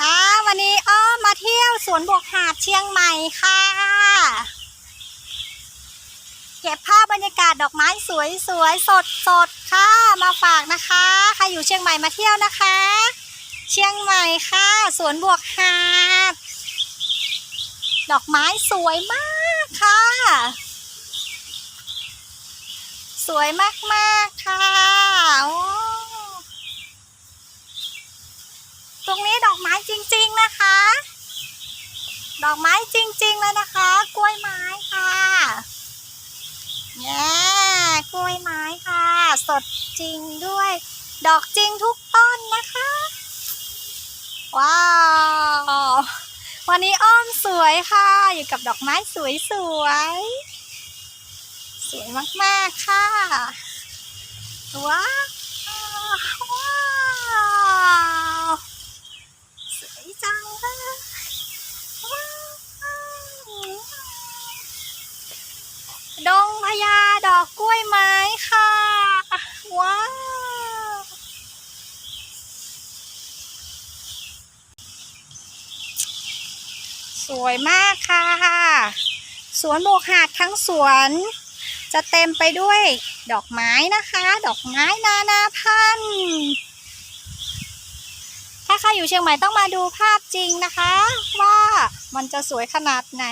ค่ะวันนี้อ้อมมาเที่ยวสวนบวกหาดเชียงใหม่ค่ะ เก็บภาพบรรยากาศดอกไม้สวยสวยสดสดๆค่ะมาฝากนะคะใครอยู่เชียงใหม่มาเที่ยวนะคะ เชียงใหม่ค่ะ สวนบวกหาด ดอกไม้สวยมากค่ะ สวยมากๆค่ะโอ้ ตรงนี้ดอกไม้จริง ๆนะคะ ดอกไม้จริงๆเลยนะคะ กล้วยไม้ค่ะแย่กล้วยไม้ค่ะ สดจริงด้วย ดอกจริงทุกต้นนะคะ ว้าว วันนี้อ้อมสวยค่ะ อยู่กับดอกไม้สวยสวยๆสวยมาก ๆ ค่ะ ว้าวสวยจังเลยว้าว ดงพญาดอกกล้วยไม้ค่ะ ว้าว สวยมากค่ะ สวนโบกหาดทั้งสวน จะเต็มไปด้วยดอกไม้นะคะ ดอกไม้นานาพันธุ์ถ้าใครอยู่เชียงใหม่ต้องมาดูภาพจริงนะคะ ว่ามันจะสวยขนาดไหน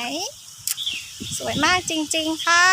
สวยมากจริงๆค่ะ